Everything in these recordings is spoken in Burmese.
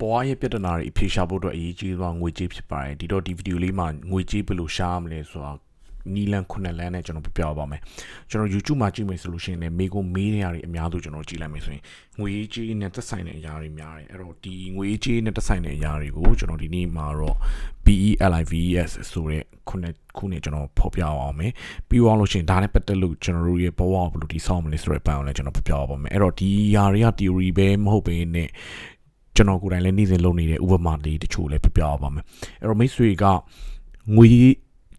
ပွားရဲ့ပြဿနာတွေအဖြေရှာဖို့အတွက်အရေးကြီးဆုံးငွေကြေးဖြစ်ပါတယ်ဒီတော့ဒီဗီဒီယိုလေးမှာငွေကြေးဘယ်လိုရှာရမလဲဆိုတာနီလန်ခုနှစ်လမ်းနဲ့ကျွန်တော်ပြပြပါမယ်ကျွန်တော် YouTube မှာကြည့်မယ်ဆိုလို့ရှိရင်လည်းမေကွန်မေးနေရတွေအများစုကျွန်တော်ကြည့်လိုက်မယ်ဆိုရင်ငွေကြေးနဲ့သက်ဆိုင်တဲ့အရာတွေများတယ်အဲ့တော့ဒီငွေကြေးနဲ့သက်ဆိုင်တဲ့အရာတွေကိုကျွန်တော်ဒီနေ့မှာတော့ BELIVES ဆိုတဲ့ခုနှစ်ခုနှစ်ကျွန်တော်ဖော်ပြအောင်မယ်ပြီးအောင်လို့ရှိရင်ဒါနဲ့ပတ်သက်လို့ကျွန်တော်တို့ရဲ့ဘဝကိုဘယ်လိုတည်ဆောက်မလဲဆိုတဲ့ဘက်အောင်လည်းကျွန်တော်ဖော်ပြပါမယ်အဲ့တော့ဒီຢာတွေက theory ပဲမဟုတ်ဘဲနဲ့ ကျွန်တော်ကိုယ်တိုင်လည်းနေ့စဉ်လုပ်နေတဲ့ဥပမာလေးတချို့လည်းပြပြပါမယ်အဲ့တော့မိတ်ဆွေကငွေ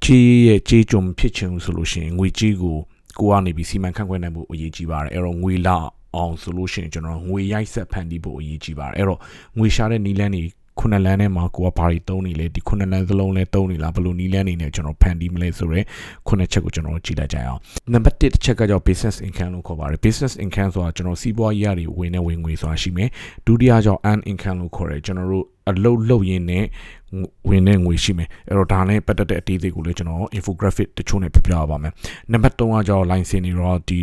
ကြေးရဲ့ကြေးကြုံဖြစ်ချင်ဆိုလို့ရှိရင်ငွေကြေးကိုကိုကနေပြီးစီမံခန့်ခွဲနိုင်ဖို့အရေးကြီးပါတယ်အဲ့တော့ငွေလာအောင်ဆိုလို့ရှိရင်ကျွန်တော်ငွေရိုက်ဆက်ဖန်တီးဖို့အရေးကြီးပါတယ်အဲ့တော့ငွေရှာတဲ့နီလန်းတွေ ခုနှစ်လမ်းထဲမှာကိုကဘာတွေတုံးနေလဲဒီခုနှစ်လမ်းစလုံးလဲတုံးနေလားဘယ်လိုနီးလန်းနေနဲ့ကျွန်တော်ဖန်တီးမလဲဆိုတော့ခုနှစ်ချက်ကိုကျွန်တော်ကြည့်လိုက်ကြအောင်နံပါတ်1တစ်ချက်ကကြောင့် business income လို့ခေါ်ပါတယ် business income ဆိုတာကျွန်တော်စီးပွားရေးရတွေဝင်နေဝင်ငွေဆိုတာရှိမယ်ဒုတိယကြောင့် earn income လို့ခေါ်တယ်ကျွန်တော်တို့အလုပ်လုပ်ရင်းနဲ့ဝင်တဲ့ငွေရှိမယ်အဲ့တော့ဒါနဲ့ပတ်သက်တဲ့အသေးစိတ်ကိုလည်းကျွန်တော် infographic တချို့နဲ့ပြပြပါမယ်နံပါတ်3ကကြောင့် license တွေတော့ဒီ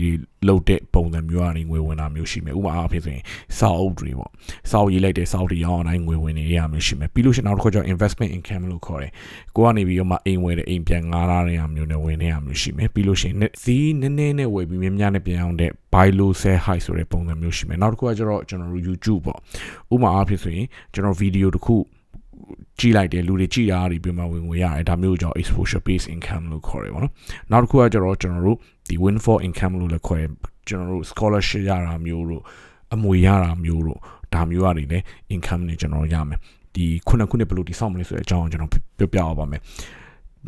လုပ်တဲ့ပုံစံမျိုးကနေငွေဝင်တာမျိုးရှိမယ်ဥပမာအားဖြင့်ဆိုရင်စာအုပ်တွေပေါ့စာအုပ်ရေးလိုက်တဲ့စာအုပ်တွေရောင်းအောင်ငွေဝင်နေရမျိုးရှိမယ်ပြီးလို့ရှိရင်နောက်တစ်ခုကျတော့ investment income လို့ခေါ်တယ်ကိုကနေပြီးတော့မှအိမ်ဝယ်တဲ့အိမ်ပြန်ငားရတဲ့မျိုးနဲ့ဝင်နေရမျိုးရှိမယ်ပြီးလို့ရှိရင်ဇီးနည်းနည်းနဲ့ဝယ်ပြီးများများနဲ့ပြန်အောင်တဲ့ buy low sell high ဆိုတဲ့ပုံစံမျိုးရှိမယ်နောက်တစ်ခုကကျတော့ကျွန်တော်တို့ YouTube ပေါ့ဥပမာအားဖြင့်ဆိုရင်ကျွန်တော်ဗီဒီယိုတစ်ခုကြည့်လိုက်တယ်လူတွေကြည့်တာတွေပြမဝင်ငွေရတယ်ဒါမျိုးကြောင့် exposure based income လို့ခေါ်တယ်ပေါ့နော်နောက်တစ်ခုကကျတော့ကျွန်တော်တို့ဒီ win for income လို့လည်းခေါ်တယ်ကျွန်တော်တို့ scholarship ရတာမျိုးတို့အမွေရတာမျိုးတို့ဒါမျိုးကနေလည်း income နဲ့ကျွန်တော်ရမယ်ဒီခုနှစ်ခုနှစ်ဘယ်လိုတည်ဆောက်မလဲဆိုတဲ့အကြောင်းကိုကျွန်တော်ပြောပြပါမယ်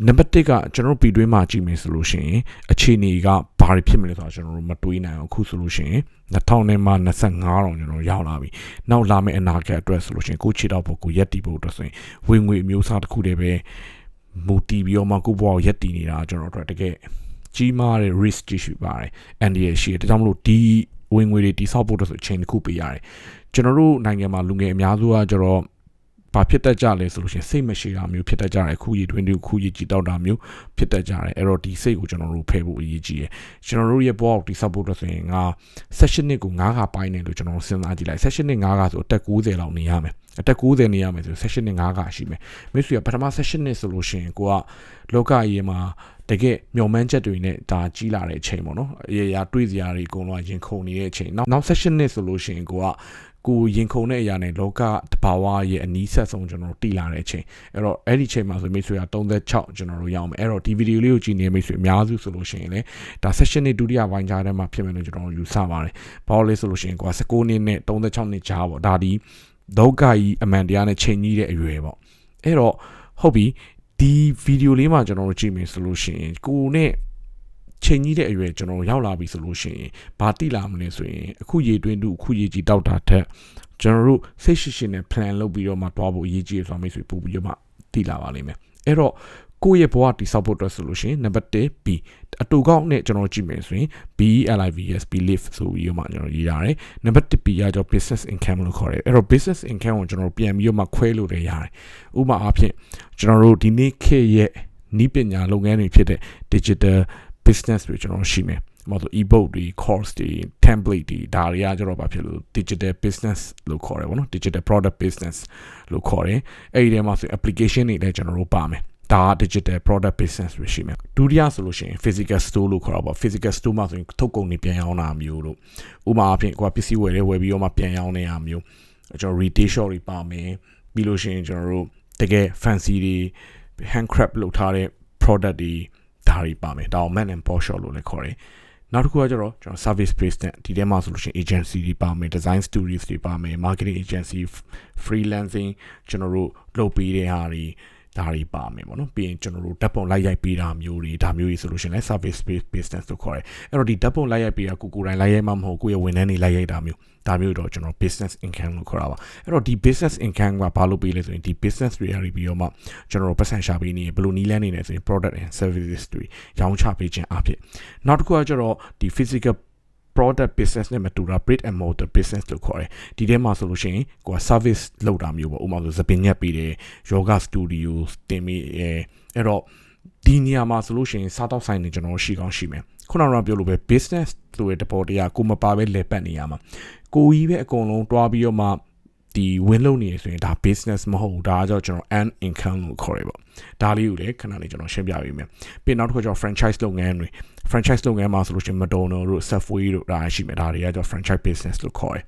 နံပါတ်1ကကျွန်တော်ပြည်တွင်းမှာကြည့်မယ်ဆိုလို့ရှိရင်အခြေအနေကဘာတွေဖြစ်မလဲဆိုတာကျွန်တော်တို့မတွေးနိုင်အောင်ခုဆိုလို့ရှိရင်2000နဲ့မှ25တောင်ကျွန်တော်ရောက်လာပြီနောက်လာမယ့်အနာဂတ်အတွက်ဆိုလို့ရှိရင်ကိုချီတော့ဖို့ကိုရက်တီဖို့အတွက်ဆိုရင်ဝင်ငွေအမျိုးအစားတစ်ခုတည်းပဲမူတီပြီးတော့မှကိုဘွားကိုရက်တီနေတာကျွန်တော်တို့တကယ်ကြီးမားတဲ့ risk ရှိပါတယ်အန်ဒီရရှိတယ်ဒါကြောင့်မလို့ဒီဝင်ငွေတွေတိစောက်ဖို့အတွက်ဆိုအချိန်တစ်ခုပေးရတယ်ကျွန်တော်တို့နိုင်ငံမှာလူငယ်အများစုကကျတော့ ဘာဖြစ်တတ်ကြလဲဆိုလို့ရှိရင်စိတ်မရှိတာမျိုးဖြစ်တတ်ကြတယ်ခုရည်တွင်တူခုရည်ကြည်တောက်တာမျိုးဖြစ်တတ်ကြတယ်အဲ့တော့ဒီစိတ်ကိုကျွန်တော်တို့ဖယ်ဖို့အရေးကြီးတယ်ကျွန်တော်တို့ရဲ့ board ဒီ support ဆိုရင်ငါ session နှစ်ကို9ခါပိုင်းနေလို့ကျွန်တော်တို့စဉ်းစားကြည့်လိုက် session နှစ်9ခါဆိုအသက်90လောက်နေရမယ်အသက်90နေရမယ်ဆို session နှစ်9ခါရှိမယ်မိတ်ဆွေကပထမ session နှစ်ဆိုလို့ရှိရင်ကိုကလောကကြီးမှာတကယ်မျော်မှန်းချက်တွေနဲ့ဒါကြီးလာတဲ့အချိန်ပေါ့နော်အရာရာတွေးစရာတွေအကုန်လုံးရင်ခုန်နေတဲ့အချိန်နောက်နောက် session နှစ်ဆိုလို့ရှိရင်ကိုက ကိုရင်ခုန်တဲ့အရာနဲ့လောကတဘာဝရဲ့အနီးဆက်ဆုံးကျွန်တော်တို့တည်လာတဲ့အချိန်အဲ့တော့အဲ့ဒီချိန်မှာဆိုမိတ်ဆွေက36ကျွန်တော်တို့ရအောင်မယ်အဲ့တော့ဒီဗီဒီယိုလေးကိုကြည့်နေမိတ်ဆွေအများစုဆိုလို့ရှိရင်လည်းဒါ session နဲ့ဒုတိယပိုင်းကြားထဲမှာဖြစ်မယ်လို့ကျွန်တော်ယူဆပါတယ်ဘာလို့လဲဆိုလို့ရှိရင်ကိုက19နှစ်နဲ့36နှစ်ကြားပေါ့ဒါဒီဒုက္ခကြီးအမှန်တရားနဲ့ချိန်ကြီးတဲ့အရွယ်ပေါ့အဲ့တော့ဟုတ်ပြီဒီဗီဒီယိုလေးမှာကျွန်တော်တို့ကြည့်မယ်ဆိုလို့ရှိရင်ကိုနဲ့ ချိန်ကြီးတဲ့အရွယ်ကျွန်တော်ရောက်လာပြီဆိုလို့ရှိရင်ဘာတိလာမလဲဆိုရင်အခုရေတွင်းတူအခုရေကြီးတောက်တာထက်ကျွန်တော်တို့စိတ်ရှိရှိနဲ့ plan လုပ်ပြီးတော့မှတွားဖို့အရေးကြီးရဆိုတာမိတ်ဆွေပို့ပြီးတော့မှတိလာပါလိမ့်မယ်အဲ့တော့ကိုယ့်ရဲ့ဘဝတိဆောက်ဖို့အတွက်ဆိုလို့ရှိရင် number 1 B အတူကောက်နဲ့ကျွန်တော်ကြည့်မယ်ဆိုရင် B LIVS belief ဆိုပြီးတော့မှကျွန်တော်ရေးရတယ် number 2 B ကကျွန်တော် business income လို့ခေါ်တယ်အဲ့တော့ business income ကိုကျွန်တော်ပြန်ပြီးတော့မှခွဲလို့လည်းရတယ်ဥပမာအားဖြင့်ကျွန်တော်တို့ဒီနေ့ခေတ်ရဲ့နီးပညာလုပ်ငန်းတွေဖြစ်တဲ့ digital business တွေကျွန်တော်ရှိမယ်မဟုတ် ebook တွေ course တွေ template တွေဒါတွေကကျတော့ဘာဖြစ်လို့ digital business လို့ခေါ်တယ်ဗောနော် digital product business လို့ခေါ်တယ်အဲ့ဒီထဲမှာဆို application တွေလည်းကျွန်တော်တို့ပါမယ်ဒါ digital product business တွေရှိမယ်ဒုတိယဆိုလို့ရှိရင် physical store လို့ခေါ်တာပေါ့ physical store မှာဆိုရင်ထုတ်ကုန်တွေပြန်ရောင်းတာမျိုးလို့ဥပမာအဖြစ်ကိုကပစ္စည်းဝယ်တယ်ဝယ်ပြီးတော့မှပြန်ရောင်းနေတာမျိုးကျွန်တော် retail shop တွေပါမယ်ပြီးလို့ရှိရင်ကျွန်တော်တို့တကယ် fancy တွေ handcraft လုပ်ထားတဲ့ product တွေ ဒါတွေပါမယ်ဒါအောင် man and Porsche လို့လည်းခေါ်တယ်နောက်တစ်ခုကကျတော့ကျွန်တော် service based နဲ့ဒီထဲမှာဆိုလို့ရှိရင် agency တွေပါမယ် design studios တွေပါမယ် marketing agency freelancing ကျွန်တော်တို့လုပ်ပေးတဲ့ဟာတွေ ဒါတွေပါမယ်ပေါ့နော်ပြီးရင်ကျွန်တော်တို့ဓာတ်ပုံလိုက်ရိုက်ပေးတာမျိုးတွေဒါမျိုးတွေဆိုလို့ရှိရင်လည်း service based business လို့ခေါ်တယ်အဲ့တော့ဒီဓာတ်ပုံလိုက်ရိုက်ပေးတာကိုကိုယ်တိုင်လိုက်ရိုက်မှမဟုတ်ကိုယ့်ရဲ့ဝန်ထမ်းတွေလိုက်ရိုက်တာမျိုးဒါမျိုးတော့ကျွန်တော် business income လို့ခေါ်တာပါအဲ့တော့ဒီ business income ကဘာလို့ပေးလဲဆိုရင်ဒီ business တွေအရပြီးတော့မှကျွန်တော်တို့ပတ်စံရှာပေးနေဘယ်လိုနည်းလမ်းနေလဲဆိုရင် product and services တွေရောင်းချပေးခြင်းအဖြစ်နောက်တစ်ခုကကျတော့ဒီ physical product business နဲ့မတူတာ brick and mortar business လို့ခေါ်တယ်ဒီထဲမှာဆိုလို့ရှိရင်ကိုက service လုပ်တာမျိုးပေါ့ဥပမာဆိုသပင်ညက်ပေးတယ် yoga studio တင်ပြီးအဲအဲ့တော့ဒီနေရာမှာဆိုလို့ရှိရင်စားတော့ဆိုင်နေကျွန်တော်ရှိကောင်းရှိမယ်ခုနကပြောလို့ပဲ business ဆိုတဲ့တပေါ်တရားကိုမပါပဲလဲပတ်နေရမှာကိုကြီးပဲအကုန်လုံးတွားပြီးတော့မှ ဒီဝင်လုံးနေရဆိုရင်ဒါ business မဟုတ်ဘူးဒါကကြောင့်ကျွန်တော် earn income လို့ခေါ်ရပေါ့ဒါလေးကိုလည်းခဏလေးကျွန်တော်ရှင်းပြပေးမယ်ပြီးနောက်တစ်ခုကျတော့ franchise လုပ်ငန်းတွေ franchise လုပ်ငန်းမှာဆိုလို့ရှိရင် McDonald တို့ Subway တို့ဒါရှိမယ်ဒါတွေကကျတော့ franchise business လို့ခေါ်တယ်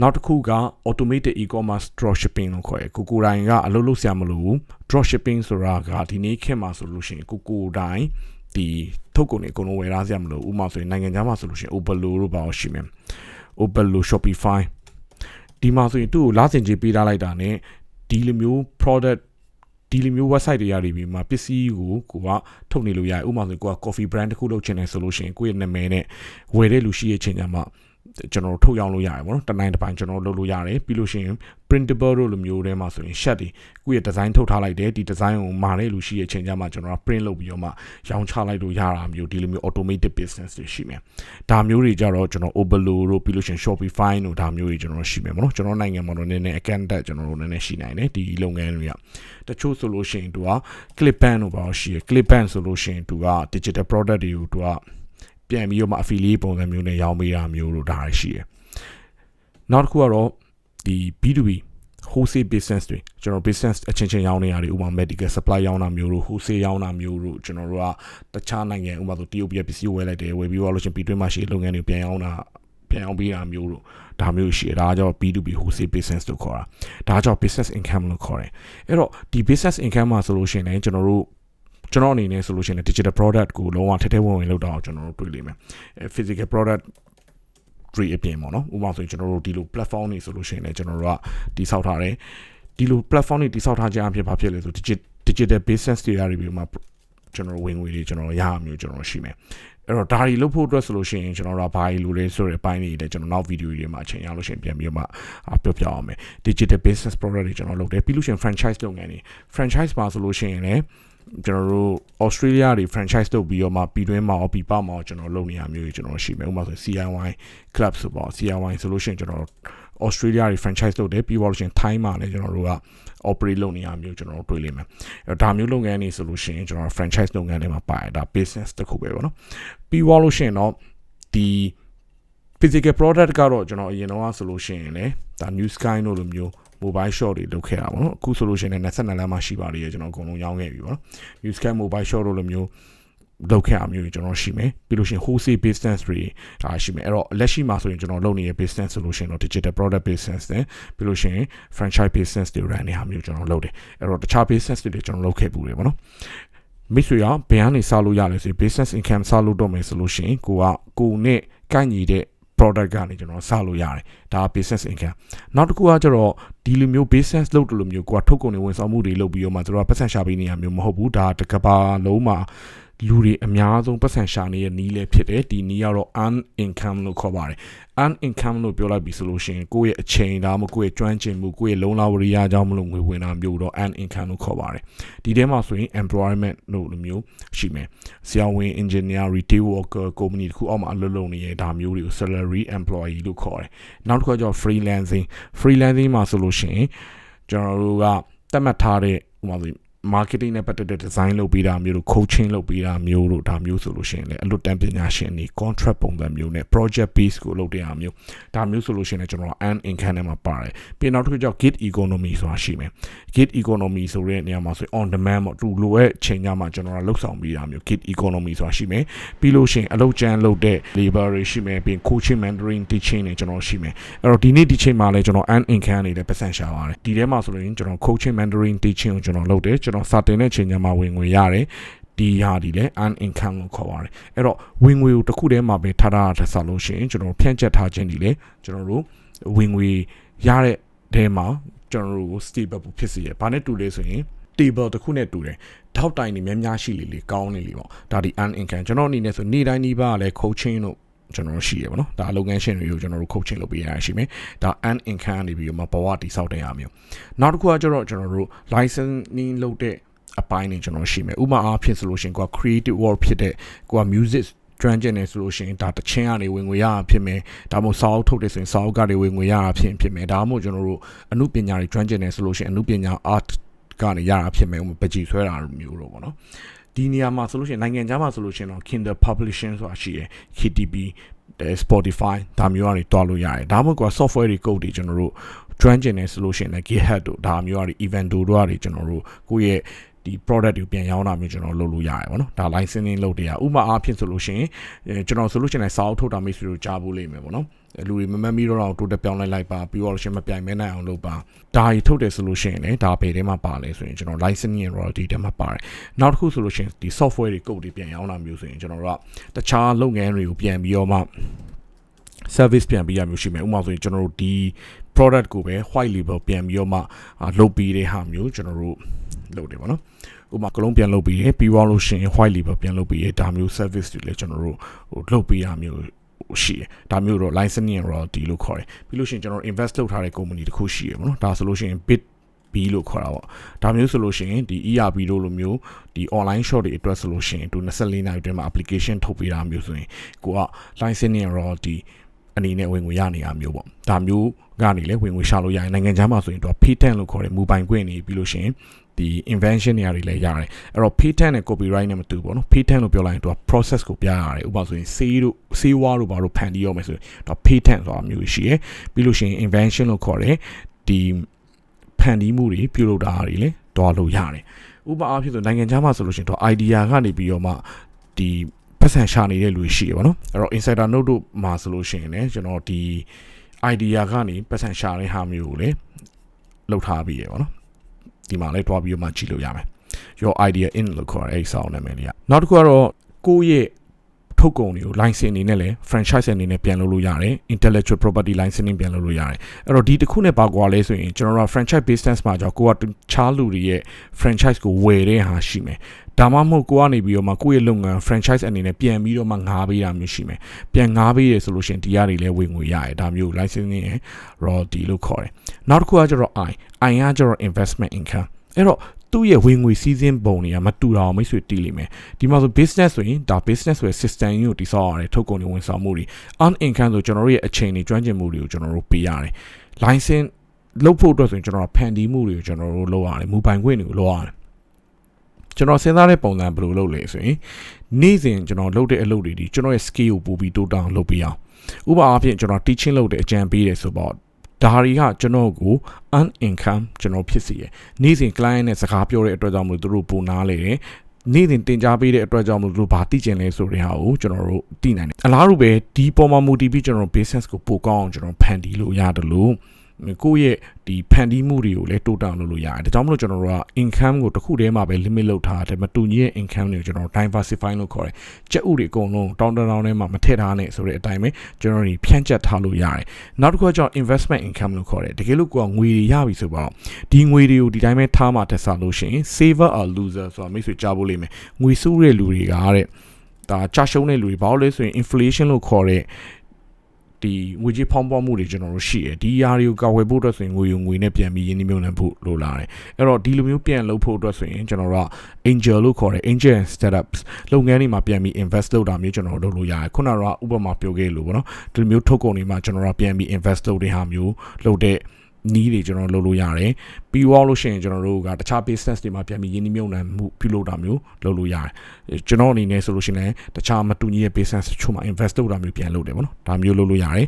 နောက်တစ်ခုက automated e-commerce dropshipping လို့ခေါ်ရယ်ကိုကိုတိုင်းကအလုပ်လုပ်ဆရာမလို့ dropshipping ဆိုတာကဒီနေ့ခေတ်မှာဆိုလို့ရှိရင်ကိုကိုတိုင်းဒီထုတ်ကုန်တွေအကုန်လုံးဝယ်ထားဆရာမလို့ဥပမာဆိုရင်နိုင်ငံခြားမှာဆိုလို့ရှိရင် Opelo တို့ပါရှိမယ် Opelo Shopify ဒီမှာဆိုရင်သူ့ကိုလာစင်ကြီးပေးထားလိုက်တာ ਨੇ ဒီလိုမျိုး product ဒီလိုမျိုး website တွေရနေပြီးမှပစ္စည်းကိုကိုကထုတ်နေလို့ရတယ်ဥပမာဆိုကိုက coffee brand တစ်ခုလုပ်ချင်တယ်ဆိုလို့ရှိရင်ကိုယ့်ရဲ့နာမည်နဲ့ဝယ်တဲ့လူရှိရဲ့ချိန်ကျမှ ကျွန်တော်ထုတ်ရောင်းလို့ရတယ်ပေါ့နော်တနိုင်တစ်ပိုင်းကျွန်တော်လုပ်လို့ရတယ်ပြီးလို့ရှိရင် printable တို့လိုမျိုးတွေမှာဆိုရင် shirt တွေကိုယ့်ရဲ့ design ထုတ်ထားလိုက်တယ်ဒီ design ကိုမာတဲ့လူရှိရဲ့ချိန်ကျမှကျွန်တော်က print လုပ်ပြီးတော့မှရောင်းချလိုက်လို့ရတာမျိုးဒီလိုမျိုး automated business တွေရှိမယ်ဒါမျိုးတွေကြတော့ကျွန်တော် Overlo တို့ပြီးလို့ရှိရင် Shopify တို့ဒါမျိုးတွေကျွန်တော်ရှိမယ်ပေါ့နော်ကျွန်တော်နိုင်ငံမှာတော့နည်းနည်း account တက်ကျွန်တော်တို့နည်းနည်းရှိနိုင်တယ်ဒီလုပ်ငန်းတွေကတချို့ဆိုလို့ရှိရင်သူက Clipband တို့ပါရှိရယ် Clipband ဆိုလို့ရှိရင်သူက digital product တွေကိုသူက ပြန်ပြီးတော့မှ affiliate ပုံစံမျိုးနဲ့ရောင်းပေးတာမျိုးတို့ဒါရှိရယ်နောက်တစ်ခုကတော့ဒီ B2B wholesale business တွေကျွန်တော် business အချင်းချင်းရောင်းနေရတယ်ဥပမာ medical supply ရောင်းတာမျိုးတို့ wholesale ရောင်းတာမျိုးတို့ကျွန်တော်တို့ကတခြားနိုင်ငံဥပမာဆိုတရုတ်ပြည်ပစ္စည်းဝယ်လိုက်တယ်ဝယ်ပြီးတော့လို့ချင်းပြည်တွင်းမှာရှိလုပ်ငန်းတွေပြန်ရောင်းတာပြန်အောင်ပေးတာမျိုးတို့ဒါမျိုးရှိတယ်ဒါကြောင့် B2B wholesale business လို့ခေါ်တာဒါကြောင့် business income လို့ခေါ်တယ်အဲ့တော့ဒီ business income မှာဆိုလို့ရှိရင်လည်းကျွန်တော်တို့ ကျွန်တော်အနေနဲ့ဆိုလို့ရှိရင် digital product ကိုလုံးဝထဲထဲဝင်ဝင်လုပ်တော့ကျွန်တော်တို့တွေ့လိမ့်မယ် physical product တွေအပြင်ပေါ့နော်ဥပမာဆိုရင်ကျွန်တော်တို့ဒီလို platform တွေဆိုလို့ရှိရင်လည်းကျွန်တော်တို့ကတိစောက်ထားတယ်ဒီလို platform တွေတိစောက်ထားခြင်းအဖြစ်ဘာဖြစ်လဲဆို digital business တွေရပြီးမှကျွန်တော်ဝင်ငွေတွေကျွန်တော်ရရမျိုးကျွန်တော်ရှိမယ်အဲ့တော့ဒါတွေလုပ်ဖို့အတွက်ဆိုလို့ရှိရင်ကျွန်တော်တို့ဘာကြီးလိုလဲဆိုတဲ့အပိုင်းတွေလည်းကျွန်တော်နောက်ဗီဒီယိုတွေမှာအချိန်ရလို့ရှိရင်ပြန်ပြီးမှပြောပြအောင်မယ် digital business product တွေကျွန်တော်လုပ်တယ်ပြီးလို့ရှိရင် franchise လုပ်ငန်းတွေ franchise မှာဆိုလို့ရှိရင်လည်း ကျွန်တော်တို့ Australia တွေ franchise လုပ်ပြီးတော့မှပြည်တွင်းမှာရောပြည်ပမှာရောကျွန်တော်လုပ်နေရမျိုးကျွန်တော်ရှိမယ်ဥပမာဆို CIY club ဆိုပေါ့ CIY ဆိုလို့ရှိရင်ကျွန်တော် Australia တွေ franchise လုပ်တယ်ပြီးတော့လို့ရှိရင် Thai မှာလည်းကျွန်တော်တို့က operate လုပ်နေရမျိုးကျွန်တော်တို့တွေ့လိမ့်မယ်အဲဒါမျိုးလုပ်ငန်းတွေဆိုလို့ရှိရင်ကျွန်တော် franchise လုပ်ငန်းတွေမှာပါတယ်ဒါ business တစ်ခုပဲပေါ့နော်ပြီးတော့လို့ရှိရင်တော့ဒီ physical product ကတော့ကျွန်တော်အရင်တော့ဆိုလို့ရှိရင်လည်းဒါ new sky တို့လိုမျိုး mobile shop တွေလုပ်ခဲ့တာပေါ့နော်အခုဆိုလို့ရှိရင်22လမ်းမှာရှိပါသေးတယ်ကျွန်တော်အကုန်လုံးရောင်းခဲ့ပြီပေါ့နော် new sky mobile shop တို့လိုမျိုးလုပ်ခဲ့အမျိုးကြီးကျွန်တော်ရှိမယ်ပြီးလို့ရှိရင် wholesale business တွေဒါရှိမယ်အဲ့တော့လက်ရှိမှာဆိုရင်ကျွန်တော်လုပ်နေတဲ့ business ဆိုလို့ရှိရင်တော့ digital product business နဲ့ပြီးလို့ရှိရင် franchise business တွေ run နေတာမျိုးကျွန်တော်လုပ်တယ်အဲ့တော့တခြား business တွေကျွန်တော်လုပ်ခဲ့ပူတယ်ပေါ့နော်မိတ်ဆွေရောဘယ်ကနေစလို့ရလဲဆိုရင် business income စလို့တော့မယ်ဆိုလို့ရှိရင်ကိုကကိုနဲ့ကိုက်ညီတဲ့ product ကနေကျွန်တော်စလို့ရတယ်ဒါ business income နောက်တစ်ခုကကျတော့ဒီလိုမျိုး business လုပ်တယ်လို့မျိုးကိုကထုတ်ကုန်တွေဝန်ဆောင်မှုတွေလုပ်ပြီးတော့မှတို့ကပတ်စံရှာပေးနေရမျိုးမဟုတ်ဘူးဒါတကဘာလုံးမှာ လူတွေအများဆုံးပတ်စံရှာနေတဲ့နီးလည်းဖြစ်တယ်ဒီနီးကတော့ earn income လို့ခေါ်ပါတယ် earn income လို့ပြောလိုက်ပြီဆိုလို့ရှိရင်ကိုယ့်ရဲ့အချိန်ဒါမှကိုယ့်ရဲ့ကျွမ်းကျင်မှုကိုယ့်ရဲ့လုံလဝရိယအကြောင်းမလို့ငွေဝင်တာမျိုးတော့ earn income လို့ခေါ်ပါတယ်ဒီထဲမှာဆိုရင် employment လို့လိုမျိုးရှိမယ်ဆရာဝန် engineer retail worker company တခုအောက်မှာအလုပ်လုပ်နေတဲ့ဒါမျိုးတွေကို salary employee လို့ခေါ်တယ်နောက်တစ်ခုကကျတော့ freelancing freelancing မှာဆိုလို့ရှိရင်ကျွန်တော်တို့ကတတ်မှတ်ထားတဲ့ဥပမာဆို marketing နဲ့ပတ်သက်တဲ့ design လုပ်ပေးတာမျိုးတို့ coaching လုပ်ပေးတာမျိုးတို့ဒါမျိုးဆိုလို့ရှိရင်လည်းအလွတ်တန်းပညာရှင်တွေ contract ပုံစံမျိုးနဲ့ project base ကိုလုပ်တဲ့အားမျိုးဒါမျိုးဆိုလို့ရှိရင်လည်းကျွန်တော် earn income နဲ့မှာပါတယ်ပြီးနောက်တစ်ခုကျတော့ gig economy ဆိုတာရှိမယ် gig economy ဆိုတဲ့နေရာမှာဆို on demand ပေါ့သူလိုရဲ့ချိန်ကြမှာကျွန်တော်ကလှုပ်ဆောင်ပေးတာမျိုး gig economy ဆိုတာရှိမယ်ပြီးလို့ရှိရင်အလုပ်ကျန်းလုပ်တဲ့ labor တွေရှိမယ်ပြီး coaching mentoring teaching တွေကျွန်တော်ရှိမယ်အဲ့တော့ဒီနေ့ဒီချိန်မှာလည်းကျွန်တော် earn income တွေလည်းပတ်စံရှာပါတယ်ဒီထဲမှာဆိုလို့ရင်ကျွန်တော် coaching mentoring teaching ကိုကျွန်တော်လုပ်တယ်ကျွန်တော်စာတင်တဲ့ချိန်ကျမှဝင်ငွေရတယ်ဒီဟာဒီလဲ earn income လို့ခေါ်ပါတယ်အဲ့တော့ဝင်ငွေကိုတစ်ခုတည်းမှာပဲထားထားတာဆက်လို့ရှိရင်ကျွန်တော်ဖြန့်ကျက်ထားခြင်းဒီလဲကျွန်တော်တို့ဝင်ငွေရတဲ့တဲမှာကျွန်တော်တို့ stable ဖြစ်စေရဘာနဲ့တူလဲဆိုရင် table တစ်ခုနဲ့တူတယ်ထောက်တိုင်နေများများရှိလေလေကောင်းနေလေပေါ့ဒါဒီ earn income ကျွန်တော်အနေနဲ့ဆိုနေ့တိုင်းဒီပါကလည်း coaching တို့ ကျွန်တော်တို့ရှိရပါတော့ဒါလုပ်ငန်းရှင်တွေကိုကျွန်တော်တို့ coaching လုပ်ပေးရတာရှိမယ်ဒါ earn income နေပြီးတော့မဘဝတည်ဆောက်တဲ့အားမျိုးနောက်တစ်ခုကကျတော့ကျွန်တော်တို့ licensing လုပ်တဲ့အပိုင်းတွေကျွန်တော်ရှိမယ်ဥပမာအားဖြင့်ဆိုလို့ရှိရင်ကိုက creative work ဖြစ်တဲ့ကိုက music ကျွမ်းကျင်နေဆိုလို့ရှိရင်ဒါတချင်းကနေဝင်ငွေရတာဖြစ်မယ်ဒါမှမဟုတ်စာအုပ်ထုတ်တယ်ဆိုရင်စာအုပ်ကနေဝင်ငွေရတာဖြစ်ဖြစ်မယ်ဒါမှမဟုတ်ကျွန်တော်တို့အမှုပညာတွေကျွမ်းကျင်နေဆိုလို့ရှိရင်အမှုပညာ art ကနေရတာဖြစ်မယ်ပကြည်ဆွဲတာမျိုးတော့ဗောနော် ဒီနေရာမှာဆိုလို့ရှိရင်နိုင်ငံခြားမှာဆိုလို့ရှိရင်တော့ Kindle Publishing ဆိုတာရှိတယ် KTP တဲ့ Spotify ဒါမျိုးကနေတွားလို့ရတယ်ဒါမှမဟုတ်က software တွေ code တွေကျွန်တော်တို့ join ကျင်နေဆိုလို့ရှိရင်လည်း GitHub တို့ဒါမျိုးကနေ Evento တို့ကနေကျွန်တော်တို့ကိုယ့်ရဲ့ ဒီ product တွေပြန်ရောင်းတာမျိုးကျွန်တော်လုပ်လို့ရတယ်ဗောနော်ဒါ licensing လုပ်တရားဥပမာအားဖြင့်ဆိုလို့ရှိရင်ကျွန်တော်ဆိုလို့ရှိရင်စာအုပ်ထုတ်တာမိတ်ဆွေတို့ကြားဖို့လိမ့်မယ်ဗောနော်လူတွေမမမီတော့တိုးတက်ပြောင်းလဲလိုက်ပါပြီးတော့လို့ရှိရင်မပြိုင်မဲနိုင်အောင်လုပ်ပါဒါကြီးထုတ်တယ်ဆိုလို့ရှိရင်လည်းဒါဘယ်ထဲမှာပါလဲဆိုရင်ကျွန်တော် licensing and royalty ထဲမှာပါတယ်နောက်တစ်ခုဆိုလို့ရှိရင်ဒီ software တွေ code တွေပြန်ရောင်းတာမျိုးဆိုရင်ကျွန်တော်တို့ကတခြားလုပ်ငန်းတွေကိုပြန်ပြီးတော့မှ service ပြန်ပေးရမျိုးရှိမယ်ဥပမာဆိုရင်ကျွန်တော်တို့ဒီ product ကိုပဲ white label ပြန်ပြီးတော့မှလုပ်ပေးတဲ့ဟာမျိုးကျွန်တော်တို့ လုပ်တယ်ပေါ့နော်ဥပမာကလုံးပြန်လုပ်ပြီးရပြီးသွားလို့ရှိရင် white label ပြန်လုပ်ပြီးရဒါမျိုး service တွေလည်းကျွန်တော်တို့ဟိုလုပ်ပေးရမျိုးရှိတယ်ဒါမျိုးတော့ licensing and royalty လို့ခေါ်တယ်ပြီးလို့ရှိရင်ကျွန်တော် invest လုပ်ထားတဲ့ company တခုရှိရပေါ့နော်ဒါဆိုလို့ရှိရင် bit B လို့ခေါ်တာပေါ့ဒါမျိုးဆိုလို့ရှိရင်ဒီ ERP တို့လိုမျိုးဒီ online shop တွေအတွက်ဆိုလို့ရှိရင်သူ24နာရီအတွင်းမှာ application ထုတ်ပေးတာမျိုးဆိုရင်ကိုက licensing and royalty အနေနဲ့ဝင်ငွေရနေတာမျိုးပေါ့ဒါမျိုးကနေလည်းဝင်ငွေရှာလို့ရရင်နိုင်ငံခြားမှာဆိုရင်တော့ patent လို့ခေါ်တဲ့မူပိုင်ခွင့်နေပြီးလို့ရှိရင်ဒီ invention တွေတွေလည်းရတယ်အဲ့တော့ patent နဲ့ copyright နဲ့မတူဘူးပေါ့နော် patent လို့ပြောလိုက်ရင်သူက process ကိုပြရတယ်ဥပမာဆိုရင်ဆေးတို့ဆေးဝါးတို့ဘာလို့ဖန်တီးရမယ်ဆိုရင်တော့ patent ဆိုတာမျိုးရှိရယ်ပြီးလို့ရှိရင် invention လို့ခေါ်တဲ့ဒီဖန်တီးမှုတွေပြုလုပ်တာတွေလည်းတွားလို့ရတယ်ဥပမာအဖြစ်ဆိုနိုင်ငံခြားမှာဆိုလို့ရှိရင်တော့ idea ကနေပြီးတော့မှဒီ ပတ်စံရှာနေတဲ့လူရှိရပါတော့အဲ့တော့ insider note တို့မှာဆိုလို့ရှိရင်လည်းကျွန်တော်ဒီ idea ကနေပတ်စံရှာတဲ့ဟာမျိုးကိုလည်းလောက်ထားပြီးရပါတော့ဒီမှာလည်းတွားပြီးတော့မှကြည့်လို့ရမယ် your idea in လို့ခေါ်တဲ့အဲ့ဆောင်းနာမည်လေးကနောက်တစ်ခုကတော့ကိုယ့်ရဲ့ ထုတ်ကုန်တွေကို license အနေနဲ့လည်း franchise အနေနဲ့ပြန်လုပ်လို့ရတယ် intellectual property licensing ပြန်လုပ်လို့ရတယ်အဲ့တော့ဒီတစ်ခုနဲ့ပါကွာလဲဆိုရင်ကျွန်တော်တို့ franchise business မှာကြောင့်ကိုကချားလူတွေရဲ့ franchise ကိုဝယ်တဲ့ဟာရှိမယ်ဒါမှမဟုတ်ကိုကနေပြီးတော့မှကိုယ့်ရဲ့လုပ်ငန်း franchise အနေနဲ့ပြန်ပြီးတော့မှငားပေးတာမျိုးရှိမယ်ပြန်ငားပေးရဆိုလို့ရှိရင်ဒီရတွေလည်းဝင်ငွေရတယ်ဒါမျိုး licensing ရယ် royalty လို့ခေါ်တယ်နောက်တစ်ခုကကျတော့ I I ကကျတော့ investment income အဲ့တော့ သူ့ရဲ့ဝင်ငွေစီးစင်းပုံတွေကမတူတာအောင်မိတ်ဆွေတီးလိမ့်မယ်ဒီမှာဆို business ဆိုရင်ဒါ business ဆိုတဲ့ system ကြီးကိုတည်ဆောက်ရတယ်ထုတ်ကုန်တွေဝန်ဆောင်မှုတွေ earn income ဆိုကျွန်တော်တို့ရဲ့အချိန်တွေကျွမ်းကျင်မှုတွေကိုကျွန်တော်တို့ပေးရတယ် license လုပ်ဖို့အတွက်ဆိုရင်ကျွန်တော်တို့ဖန်တီးမှုတွေကိုကျွန်တော်တို့လုပ်ရတယ်မူပိုင်ခွင့်တွေကိုလုပ်ရတယ်ကျွန်တော်စဉ်းစားတဲ့ပုံစံဘယ်လိုလုပ်လဲဆိုရင်နေ့စဉ်ကျွန်တော်လုပ်တဲ့အလုပ်တွေဒီကျွန်တော်ရဲ့ skill ကိုပို့ပြီးတိုးတောင်းလုပ်ပေးအောင်ဥပမာအားဖြင့်ကျွန်တော် teaching လုပ်တဲ့အကြံပေးတယ်ဆိုတော့ ဒါတွေကကျွန်တော်ကို earn income ကျွန်တော်ဖြစ်စီရယ်နေ့စဉ် client နဲ့စကားပြောတဲ့အတွက်ကြောင့်မလို့သူတို့ပိုနားလေတယ်နေ့စဉ်တင် जा ပေးတဲ့အတွက်ကြောင့်မလို့တို့ဘာသိကျင်လဲဆိုတဲ့ဟာကိုကျွန်တော်တို့သိနိုင်တယ်အလားတူပဲဒီပေါ်မှာမူတည်ပြီးကျွန်တော်တို့ business ကိုပိုကောင်းအောင်ကျွန်တော်ဖန်တီးလို့ရတယ်လို့ ကိုယ့်ရဲ့ဒီဖန်တီးမှုတွေကိုလည်းတိုးတောင်လုပ်လို့ရတယ်ဒါကြောင့်မလို့ကျွန်တော်တို့က income ကိုတစ်ခုတည်းမှာပဲ limit လုပ်ထားတယ်မတူညီတဲ့ income တွေကိုကျွန်တော် diversify လို့ခေါ်တယ်ကြက်ဥတွေအကုန်လုံးတောင်းတောင်းထဲမှာမထည့်ထားနဲ့ဆိုတဲ့အတိုင်းပဲကျွန်တော်တို့ဖြန့်ကျက်ထားလို့ရတယ်နောက်တစ်ခုကကျွန်တော် investment income လို့ခေါ်တယ်တကယ်လို့ကိုကငွေတွေရပြီဆိုတော့ဒီငွေတွေကိုဒီတိုင်းပဲထားမှတက်စားလို့ရှိရင် saver or loser ဆိုတာမိတ်ဆွေကြားဖို့လိမ့်မယ်ငွေစုတဲ့လူတွေကတဲ့ဒါကြာရှုံးတဲ့လူတွေဘာလို့လဲဆိုရင် inflation လို့ခေါ်တဲ့ ဒီငွေကြေးဖောင်းပွားမှုတွေကျွန်တော်တို့ရှိတယ်ဒီຢာတွေကိုကာဝယ်ဖို့အတွက်ဆိုရင်ငွေယူငွေနဲ့ပြန်ပြီးရင်းနှီးမြှုပ်နှံဖို့လိုလာတယ်အဲ့တော့ဒီလိုမျိုးပြန်လုပ်ဖို့အတွက်ဆိုရင်ကျွန်တော်တို့က angel လို့ခေါ်တယ် angel and startups လုပ်ငန်းတွေမှာပြန်ပြီး invest လုပ်တာမျိုးကျွန်တော်တို့လုပ်လို့ရတယ်ခုနကတော့ဥပမာပြောခဲ့လို့ပေါ့နော်ဒီလိုမျိုးထုတ်ကုန်တွေမှာကျွန်တော်တို့ပြန်ပြီး invest လုပ်တဲ့ဟာမျိုးလုပ်တဲ့ နီးတွေကျွန်တော်လုပ်လို့ရတယ်ပြီးတော့လို့ရှိရင်ကျွန်တော်တို့ကတခြား business တွေမှာပြန်ပြီးရင်းနှီးမြှုပ်နှံမှုပြုလုပ်တာမျိုးလုပ်လို့ရတယ်ကျွန်တော်အနေနဲ့ဆိုလို့ရှိရင်တခြားမတူညီတဲ့ business တချို့မှာ invest လုပ်တာမျိုးပြန်လုပ်တယ်ပေါ့နော်ဒါမျိုးလုပ်လို့ရတယ်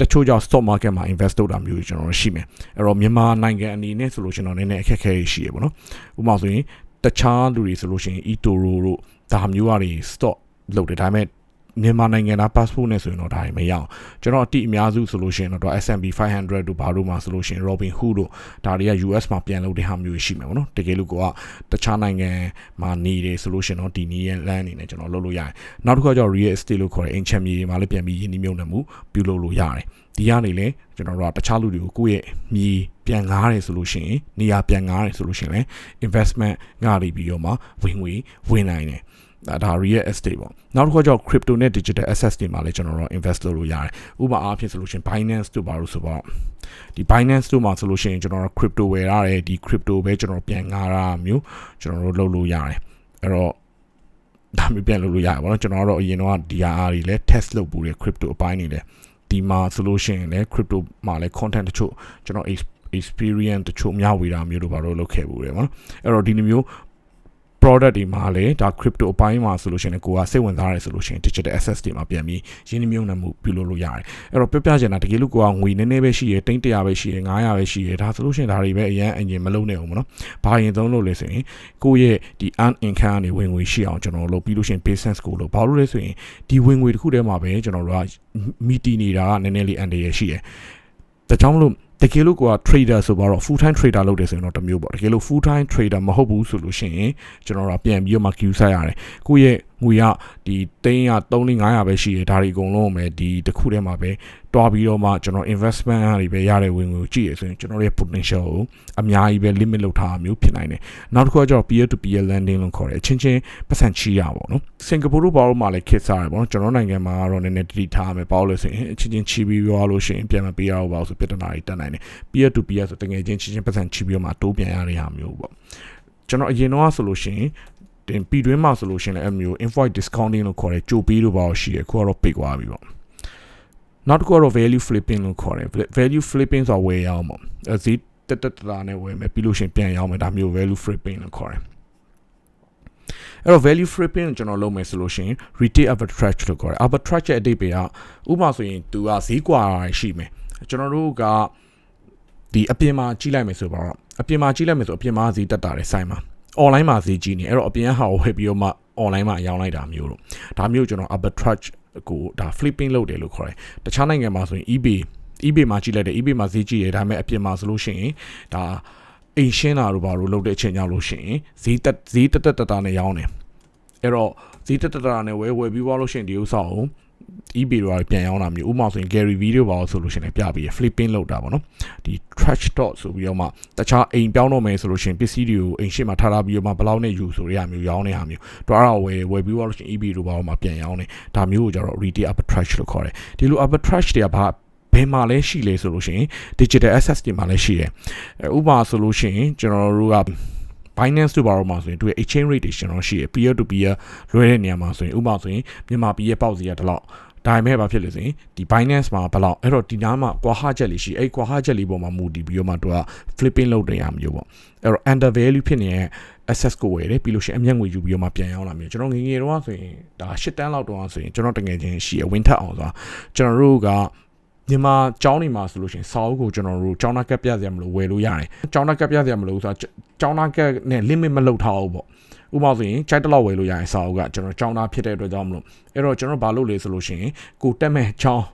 တချို့ကြောင့် stock market မှာ invest လုပ်တာမျိုးကျွန်တော်ရှိမယ်အဲ့တော့မြန်မာနိုင်ငံအနေနဲ့ဆိုလို့ရှိရင်တော့နည်းနည်းအခက်အခဲရှိရပေါ့နော်ဥပမာဆိုရင်တခြားလူတွေဆိုလို့ရှိရင် eToro တို့ဒါမျိုးကနေ stock လုပ်တယ်ဒါပေမဲ့ မြန်မာနိုင်ငံသား passport နဲ့ဆိုရင်တော့ဒါတွေမရအောင်ကျွန်တော်အတိအများစုဆိုလို့ရှိရင်တော့ S&P 500တို့ဘာလို့မှဆိုလို့ရှိရင် Robin Hood တို့ဒါတွေက US မှာပြန်လုပ်တဲ့ဟာမျိုးရှိမှာပေါ့နော်တကယ်လို့ကိုကတခြားနိုင်ငံမှာနေတယ်ဆိုလို့ရှိရင်တော့ဒီနီးရဲ့ land အနေနဲ့ကျွန်တော်လုပ်လို့ရတယ်နောက်တစ်ခါကျတော့ real estate လို့ခေါ်တဲ့အိမ်ချမ်းမြေတွေမှာလည်းပြန်ပြီးယင်းနှိမ့်မြုံနှံမှုပြုလုပ်လို့ရတယ်ဒီကနေလေကျွန်တော်တို့ကတခြားလူတွေကိုကိုယ့်ရဲ့မြေပြန်ငားတယ်ဆိုလို့ရှိရင်နေရာပြန်ငားတယ်ဆိုလို့ရှိရင်လည်း investment ငားပြီးတော့မှဝင်ငွေဝင်နိုင်တယ် ဒါဒါ real estate ပေါ့နောက်တစ်ခုကျတော့ crypto နဲ့ digital assets တွေမှာလည်းကျွန်တော်တို့ invest လုပ်လို့ရတယ်ဥပမာအားဖြင့်ဆိုလို့ရှိရင် Binance တို့ဘာလို့ဆိုတော့ဒီ Binance တို့မှာဆိုလို့ရှိရင်ကျွန်တော်တို့ crypto ဝယ်ရတယ်ဒီ crypto ပဲကျွန်တော်ပြန်ငားတာမျိုးကျွန်တော်တို့လုပ်လို့ရတယ်အဲ့တော့ဒါမျိုးပြန်လုပ်လို့ရတယ်ပေါ့နော်ကျွန်တော်တို့အရင်တော့ DRR တွေလည်း test လုပ်ပူတဲ့ crypto အပိုင်းတွေလည်းဒီမှာဆိုလို့ရှိရင်လည်း crypto မှာလည်း content တချို့ကျွန်တော် experience တချို့မျှဝေတာမျိုးတို့ဘာလို့လုပ်ခဲ့ဘူးလေပေါ့နော်အဲ့တော့ဒီလိုမျိုး product တွေမှာလည်းဒါ crypto အပိုင်းမှာဆိုလို့ရှိရင်ကိုကစိတ်ဝင်စားရဲဆိုလို့ရှိရင် digital assets တွေမှာပြန်ပြီးရင်းနှီးမြှုပ်နှံမှုပြုလုပ်လို့ရတယ်အဲ့တော့ပြောပြချင်တာတကယ်လို့ကိုကငွေနည်းနည်းပဲရှိရဲတိန့်100ပဲရှိရဲ900ပဲရှိရဲဒါဆိုလို့ရှိရင်ဒါတွေပဲအရင်အရင်မလုပ်နိုင်အောင်မနော်ဘာရင်သုံးလို့လဲဆိုရင်ကိုယ့်ရဲ့ဒီ earn income ကနေဝင်ငွေရှိအောင်ကျွန်တော်တို့လုပ်ပြီးလို့ရှိရင် business ကိုလုပ်ဘာလို့လဲဆိုရင်ဒီဝင်ငွေတစ်ခုတည်းမှာပဲကျွန်တော်တို့ကမီတီနေတာကနည်းနည်းလေးအန်တရရှိတယ်ဒါကြောင့်မလို့ တကယ်လို့ကိုက trader ဆိုတော့ full time trader လုပ်တယ်ဆိုရင်တော့တစ်မျိုးပေါ့တကယ်လို့ full time trader မဟုတ်ဘူးဆိုလို့ရှိရင်ကျွန်တော်တို့ပြန်ပြီးတော့မှ queue ဆက်ရတယ်ကိုယ့်ရဲ့ ငွေကဒီ300 300 500ပဲရှိတယ်ဒါတွေအကုန်လုံးပဲဒီတစ်ခုတည်းမှာပဲတွားပြီးတော့မှကျွန်တော် investment တွေပဲရတဲ့ဝင်ငွေကိုကြည့်ရဆိုရင်ကျွန်တော်ရဲ့ potential ကိုအများကြီးပဲ limit လုပ်ထားမျိုးဖြစ်နိုင်တယ်နောက်တစ်ခုကကျတော့ peer to peer lending လို့ခေါ်တယ်အချင်းချင်းပတ်စံချီရပါတော့စင်ကာပူတို့ဘာလို့မှလည်းခစ်စားတယ်ပေါ့နော်ကျွန်တော်နိုင်ငံမှာကတော့နည်းနည်းတတိထားမယ်ပေါ့လို့ဆိုရင်အချင်းချင်းချီပြီးပြောလို့ရှိရင်ပြန်မပေးရဘူးပေါ့ဆိုပြဿနာတွေတက်နိုင်တယ် peer to peer ဆိုတကယ်ချင်းချင်းချင်းပတ်စံချီပြီးတော့မှတိုးပြန်ရတဲ့ဟာမျိုးပေါ့ကျွန်တော်အရင်တော့ဆိုလို့ရှိရင် တင်ပြည်တွင်းမှာဆိုလို့ရှိရင်လည်းအမျိုး invoice discounting လို့ခေါ်တယ်ကြိုပေးလို့ပါရှိတယ်ခုကတော့ပိတ်သွားပြီပေါ့နောက်တစ်ခုကတော့ value flipping လို့ခေါ်တယ် value flipping ဆိုတာဝယ်ရအောင်ပေါ့အဲဈေးတက်တက်တာနဲ့ဝယ်မယ်ပြီးလို့ရှိရင်ပြန်ရောင်းမယ်ဒါမျိုး value flipping လို့ခေါ်တယ်အဲ့တော့ value flipping ကိုကျွန်တော်လုပ်မယ်ဆိုလို့ရှိရင် retail arbitrage လို့ခေါ်တယ် arbitrage ရဲ့အတိတ်ပဲကဥပမာဆိုရင်သူကဈေးကွာရှိမယ်ကျွန်တော်တို့ကဒီအပြင်မှာကြီးလိုက်မယ်ဆိုတော့အပြင်မှာကြီးလိုက်မယ်ဆိုအပြင်မှာဈေးတက်တာတဲ့ဆိုင်မှာ online မှာဈေးကြီးနေအဲ့တော့အပြင်ဟာကိုဝယ်ပြီးတော့မှ online မှာရောင်းလိုက်တာမျိုးတော့ဒါမျိုးကျွန်တော် arbitrage ကိုဒါ flipping လုပ်တယ်လို့ခေါ်တယ်တခြားနိုင်ငံမှာဆိုရင် eBay eBay မှာကြီးလိုက်တယ် eBay မှာဈေးကြီးတယ်ဒါပေမဲ့အပြင်မှာဆိုလို့ရှိရင်ဒါအိမ်ရှင်းတာတို့ဘာလို့လုပ်တဲ့အချိန်ကြောင့်လို့ရှိရင်ဈေးတက်ဈေးတက်တက်တတာနဲ့ရောင်းတယ်အဲ့တော့ဈေးတက်တက်တာနဲ့ဝယ်ဝယ်ပြီးသွားလို့ရှိရင်ဒီဥစ္စာကို eBay တွေပြန်ရောင်းတာမျိုးဥပမာဆိုရင် Gary video ပါလို့ဆိုလို့ရှိရင်ပြပြီး flipping လုပ်တာပေါ့နော်ဒီ trash dot ဆိုပြီးတော့မှတခြားအိမ်ပြောင်းတော့မယ်ဆိုလို့ရှိရင်ပစ္စည်းတွေကိုအိမ်ရှိမှထားထားပြီးတော့မှဘလောက်နဲ့ယူဆိုရရမျိုးရောင်းနေတာမျိုးတော့အဲ့ဒါဝယ်ဝယ်ပြီးတော့လို့ရှိရင် eBay တို့ဘာလို့မှပြန်ရောင်းနေဒါမျိုးကိုကျတော့ retail arbitrage လို့ခေါ်တယ်ဒီလို arbitrage တွေကဘာဘယ်မှာလဲရှိလဲဆိုလို့ရှိရင် digital assets တွေမှာလည်းရှိတယ်ဥပမာဆိုလို့ရှိရင်ကျွန်တော်တို့က Binance တို့ဘာလို့မှာဆိုရင်သူရဲ့ exchange rate တွေကျွန်တော်ရှိရ peer to peer လွှဲတဲ့နေရာမှာဆိုရင်ဥပမာဆိုရင်မြန်မာပြည်ရဲ့ပေါက်စီကတလောက်ဒါပေမဲ့ဘာဖြစ်လဲဆိုရင်ဒီ Binance မှာဘယ်လောက်အဲ့တော့ဒီနားမှာကွာဟချက်လေးရှိအဲ့ကွာဟချက်လေးပေါ်မှာမူတည်ပြီးတော့မှသူက flipping လုပ်နေရမျိုးပေါ့အဲ့တော့ under value ဖြစ်နေတဲ့ access ကိုဝယ်တယ်ပြီးလို့ရှိရင်အမျက်ငွေယူပြီးတော့မှပြန်ရောင်းလာမျိုးကျွန်တော်ငငယ်တော့ဆိုရင်ဒါ၈တန်းလောက်တော့ဆိုရင်ကျွန်တော်တကယ်ချင်းရှိရ win ထက်အောင်ဆိုတာကျွန်တော်တို့က မြန်မာကျောင်းနေမှာဆိုလို့ရှိရင်စာအုပ်ကိုကျွန်တော်တို့ကျောင်းသားကပ်ပြစရာမလိုဝယ်လို့ရတယ်ကျောင်းသားကပ်ပြစရာမလိုဆိုတာကျောင်းသားကပ်နဲ့ limit မလုပ်ထားဘူးပေါ့ဥပမာဆိုရင်ခြိုက်တလောက်ဝယ်လို့ရရင်စာအုပ်ကကျွန်တော်ကျောင်းသားဖြစ်တဲ့အတွက်ကြောင့်မလို့အဲ့တော့ကျွန်တော်ဘာလုပ်လဲဆိုလို့ရှိရင်ကိုတက်မဲ့ကျောင်း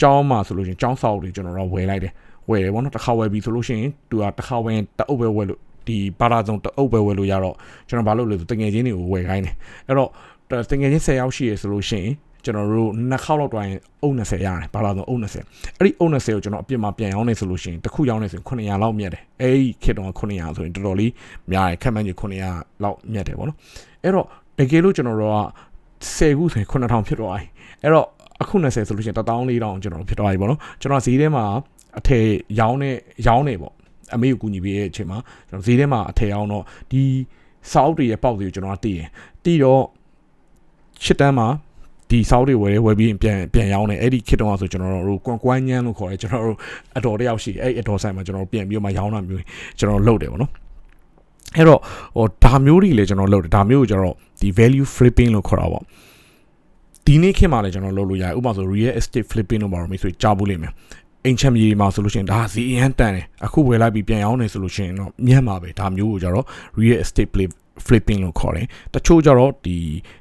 ကျောင်းမှာဆိုလို့ရှိရင်ကျောင်းစာအုပ်တွေကျွန်တော်တို့ဝယ်လိုက်တယ်ဝယ်တယ်ပေါ့နော်တစ်ခါဝယ်ပြီဆိုလို့ရှိရင်သူကတစ်ခါဝယ်တအုပ်ပဲဝယ်လို့ဒီဘာသာစုံတအုပ်ပဲဝယ်လို့ရတော့ကျွန်တော်ဘာလုပ်လဲဆိုတငယ်ချင်းတွေကိုဝယ်ခိုင်းတယ်အဲ့တော့တငယ်ချင်း10ယောက်ရှိရဆိုလို့ရှိရင် ကျွန်တော်တို့နှစ်ခေါက်လောက်တွိုင်းအုပ်20ရတယ်ဘာလို့ဆိုအုပ်20အဲ့ဒီအုပ်20ကိုကျွန်တော်အပြစ်မှာပြန်ရောင်းနေဆိုလို့ရှိရင်တစ်ခုရောင်းနေဆိုရင်900လောက်မြတ်တယ်အဲ့ဒီခေတ်တုန်းက900ဆိုရင်တော်တော်လေးများတယ်ခက်မှန်းကြီး900လောက်မြတ်တယ်ပေါ့နော်အဲ့တော့တကယ်လို့ကျွန်တော်တို့က10ခုဆိုရင်9000ဖြစ်သွားပြီအဲ့တော့အခု20ဆိုလို့ရှိရင်14000ကျွန်တော်ဖြစ်သွားပြီပေါ့နော်ကျွန်တော်ဈေးထဲမှာအထည်ရောင်းနေရောင်းနေပေါ့အမေကိုကူညီပေးတဲ့အချိန်မှာကျွန်တော်ဈေးထဲမှာအထည်ရောင်းတော့ဒီစာအုပ်တွေရဲ့ပေါက်တွေကိုကျွန်တော်ကတည်ရင်တည်တော့ရှစ်တန်းမှာ ဒီ south တွေဝယ်ဝယ်ပြီးပြန်ပြန်ရောင်းတယ်အဲ့ဒီခေတ်တုန်းကဆိုကျွန်တော်တို့ကွန်ကွမ်းညမ်းလို့ခေါ်တယ်ကျွန်တော်တို့အတော်တယောက်ရှိအဲ့အတော်ဆိုင်မှာကျွန်တော်ပြန်ပြီးမှရောင်းတာမျိုးကျွန်တော်လုပ်တယ်ပေါ့နော်အဲ့တော့ဟိုဒါမျိုးတွေလည်းကျွန်တော်လုပ်တယ်ဒါမျိုးကိုကျွန်တော်ဒီ value flipping လို့ခေါ်တာပေါ့ဒီနေ့ခေတ်မှာလည်းကျွန်တော်လုပ်လို့ရတယ်ဥပမာဆို real estate flipping လို့ပါတော့မိတ်ဆွေကြားဘူးလိမ့်မယ်အိမ်ချမ်းမြေမှာဆိုလို့ရှိရင်ဒါစီအရန်တန်တယ်အခုဝယ်လိုက်ပြီးပြန်ရောင်းနေဆိုလို့ရှိရင်တော့မြတ်မှာပဲဒါမျိုးကိုကြတော့ real estate flipping လို့ခေါ်တယ်တချို့ကြတော့ဒီ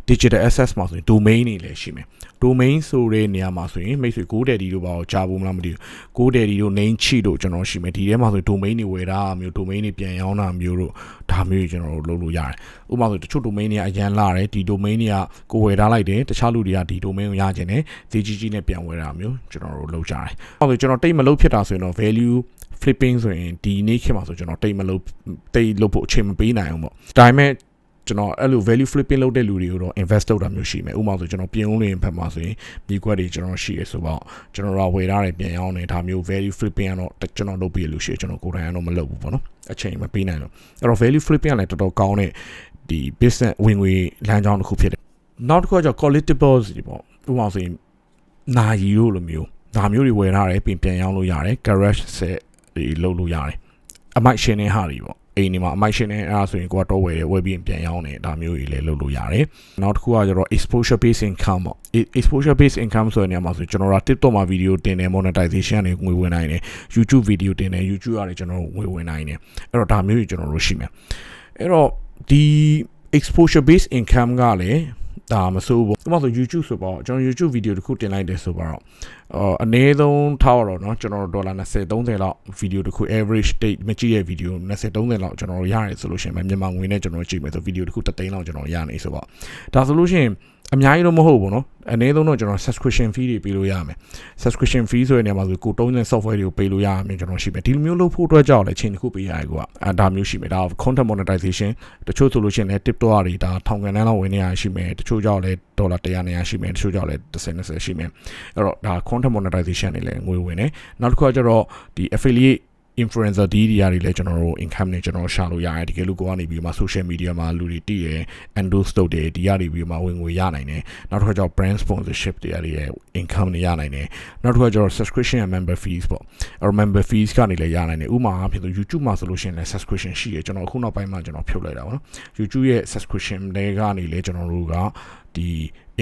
digital assets မှာဆိုရင် domain တွေလည်းရှိမယ် domain ဆိုတဲ့နေရာမှာဆိုရင်မိတ်ဆွေ GoDaddy တို့ဘာကိုကြားဖို့မလားမသိဘူး GoDaddy တို့ name cheat တို့ကျွန်တော်ရှိမယ်ဒီထဲမှာဆို domain တွေဝယ်တာမျိုး domain တွေပြန်ရောင်းတာမျိုးတို့ဒါမျိုးကျွန်တော်တို့လုပ်လို့ရတယ်ဥပမာဆိုတချို့ domain တွေကအရန်လာတယ်ဒီ domain တွေကကိုဝယ်ထားလိုက်တယ်တခြားလူတွေကဒီ domain ကိုရခြင်းနဲ့ဈေးကြီးကြီးနဲ့ပြန်ဝယ်တာမျိုးကျွန်တော်တို့လုပ်ကြတယ်အဲဆိုကျွန်တော်တိတ်မလုပ်ဖြစ်တာဆိုရင်တော့ value flipping ဆိုရင်ဒီနေ့ခေတ်မှာဆိုကျွန်တော်တိတ်မလုပ်တိတ်လုပ်ဖို့အချိန်မပေးနိုင်အောင်ပေါ့ဒါပေမဲ့ကျွန်တော်အဲ့လို value flipping လုပ်တဲ့လူတွေကိုတော့ invest လုပ်တာမျိုးရှိမယ်ဥပမာဆိုကျွန်တော်ပြင်ဦးလင်းဖက်မှာဆိုရင်မြေကွက်တွေကျွန်တော်ရှိရဆိုတော့ကျွန်တော်တို့ဝယ်ထားတယ်ပြန်ရောင်းတယ်ဒါမျိုး value flipping ကတော့ကျွန်တော်လုပ်ပြလို့ရှိရကျွန်တော်ကိုယ်တိုင်ကတော့မလုပ်ဘူးပေါ့နော်အချိန်မပေးနိုင်လို့အဲ့တော့ value flipping ကလည်းတော်တော်ကောင်းတဲ့ဒီ business ဝင်ငွေလမ်းကြောင်းတစ်ခုဖြစ်တယ်နောက်တစ်ခုကကျ collectibles တွေပေါ့ဥပမာဆိုရင်နာရီတို့လိုမျိုးဒါမျိုးတွေဝယ်ထားတယ်ပြင်ပြန်ရောင်းလို့ရတယ် garage set တွေလုပ်လို့ရတယ်အမိုက်ရှင်နေဟာတွေပေါ့အိမ်ဒီမှာအမိုက်ရှင်နဲ့အဲ့ဒါဆိုရင်ကိုကတော့ဝယ်တယ်ဝယ်ပြီးရင်ပြန်ရောင်းတယ်ဒါမျိုးကြီးလည်းလုပ်လို့ရတယ်နောက်တစ်ခုကကျတော့ exposure based income ပေါ့ exposure based income ဆိုတဲ့နေရာမှာဆိုကျွန်တော်တို့ TikTok မှာ video တင်တယ် monetization ကနေငွေဝင်နိုင်တယ် YouTube video တင်တယ် YouTube ကနေကျွန်တော်တို့ငွေဝင်နိုင်တယ်အဲ့တော့ဒါမျိုးကြီးကျွန်တော်တို့ရှိမယ်အဲ့တော့ဒီ exposure based income ကလည်း ဒါမဆိုးဘူး။ဥပမာဆို YouTube ဆိုပေါ့ကျွန်တော် YouTube video တစ်ခုတင်လိုက်တယ်ဆိုတော့အော်အနည်းဆုံးထားရတော့เนาะကျွန်တော်ဒေါ်လာ20 30လောက် video တစ်ခု average date မကြည့်ရဲ့ video 20 30လောက်ကျွန်တော်ရတယ်ဆိုလို့ရှိရင်မြန်မာငွေနဲ့ကျွန်တော်ကြည့်မယ်ဆို video တစ်ခုတစ်သိန်းလောက်ကျွန်တော်ရနေဆိုပေါ့ဒါဆိုလို့ရှိရင် အများကြီးတော့မဟုတ်ဘူးเนาะအနည်းဆုံးတော့ကျွန်တော် subscription fee တွေပေးလို့ရမယ် subscription fee ဆိုတဲ့နေရာမှာဆိုကိုတုံးတဲ့ software တွေကိုပေးလို့ရမယ်ကျွန်တော်ရှိမယ်ဒီလိုမျိုးလုပ်ဖို့အတွက်ကြောင့်လည်းချိန်တစ်ခုပေးရတယ်ကွာအဲဒါမျိုးရှိမယ်ဒါ content monetization တချို့ဆိုလို့ရှိရင်လည်း tip တော့တွေဒါထောင်ကန်တန်းလောက်ဝင်နေရရှိမယ်တချို့ကြောင့်လည်းဒေါ်လာ100နေရရှိမယ်တချို့ကြောင့်လည်း30 20ရှိမယ်အဲ့တော့ဒါ content monetization တွေလည်းငွေဝင်တယ်နောက်တစ်ခုကကျတော့ဒီ affiliate influencer ဒီဒီယာတွေလည်းကျွန်တော်တို့ income နဲ့ကျွန်တော်ရှာလို့ရတယ်တကယ်လို့ကိုကနေပြီးမှ social media မှာလူတွေတည်ရယ် endorse လုပ်တယ်ဒီယာတွေပြီးမှဝင်ငွေရနိုင်တယ်နောက်တစ်ခါကျတော့ brand sponsorship တွေရရဲ့ income တွေရနိုင်တယ်နောက်တစ်ခါကျတော့ subscription and member fees ပေါ့အဲ့ member fees ကနေလည်းရနိုင်တယ်ဥပမာအဖြစ်ဆို YouTube မှာဆိုလို့ရှိရင်လည်း subscription ရှိရကျွန်တော်အခုနောက်ပိုင်းမှာကျွန်တော်ဖြုတ်လိုက်တာပေါ့နော် YouTube ရဲ့ subscription တွေကနေလည်းကျွန်တော်တို့ကဒီ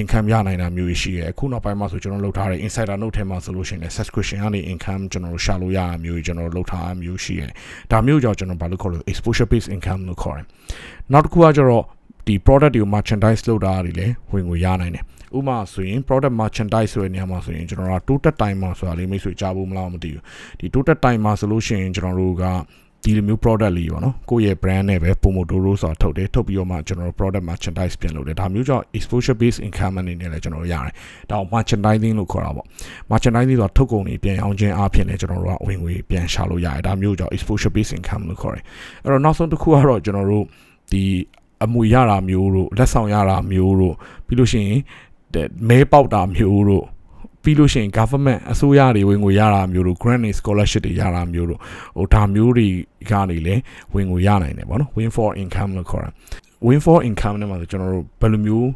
income ရနိုင်တာမျိုးရှိရဲအခုနောက်ပိုင်းမှာဆိုကျွန်တော်လုပ်ထားတဲ့ insider note ထဲမှာဆိုလို့ရှိရင်လည်း subscription ကနေ income ကျွန်တော်တို့ရှာလို့ရတာမျိုးကျွန်တော်တို့လုပ်ထားတာမျိုးရှိရဲဒါမျိုးကြောင့်ကျွန်တော်ဘာလို့ခေါ်လဲ exposure based income လို့ခေါ်တယ်နောက်တစ်ခုကကျတော့ဒီ product တွေကို merchandise လုပ်တာတွေလည်းဝင်ငွေရနိုင်တယ်ဥပမာဆိုရင် product merchandise ဆိုတဲ့နေရာမှာဆိုရင်ကျွန်တော်တို့ total time မှာဆိုတာလေးမိတ်ဆွေကြားဖို့မလားမသိဘူးဒီ total time မှာဆိုလို့ရှိရင်ကျွန်တော်တို့က ဒီလိုမျိုး product လေးပေါ့နော်ကိုယ့်ရဲ့ brand နဲ့ပဲ Pomodoro ဆိုတာထုတ်တယ်ထုတ်ပြီးတော့မှကျွန်တော်တို့ product merchandise ပြန်လုပ်တယ်ဒါမျိုးကြောင့် exposure based income အနေနဲ့လည်းကျွန်တော်တို့ရတယ်ဒါကို merchandising လို့ခေါ်တာပေါ့ merchandising ဆိုတာထုတ်ကုန်တွေပြန်အောင်ခြင်းအပြင်လည်းကျွန်တော်တို့ကဝင်ငွေပြန်ရှာလို့ရတယ်ဒါမျိုးကြောင့် exposure based income လို့ခေါ်တယ်အဲ့တော့နောက်ဆုံးတစ်ခုကတော့ကျွန်တော်တို့ဒီအမွေရတာမျိုးတို့လက်ဆောင်ရတာမျိုးတို့ပြီးလို့ရှိရင်မဲပေါက်တာမျိုးတို့ ပြီးလို့ရှိရင် government အစိုးရတွေဝင်ငွေရတာမျိုးတို့ grant and scholarship တွေရတာမျိုးတို့ဟိုဒါမျိုးတွေကနေလည်းဝင်ငွေရနိုင်တယ်ပေါ့နော် win for income လို့ခေါ်တာ win for income နဲ့မှာဆိုကျွန်တော်တို့ဘယ်လိုမျိုး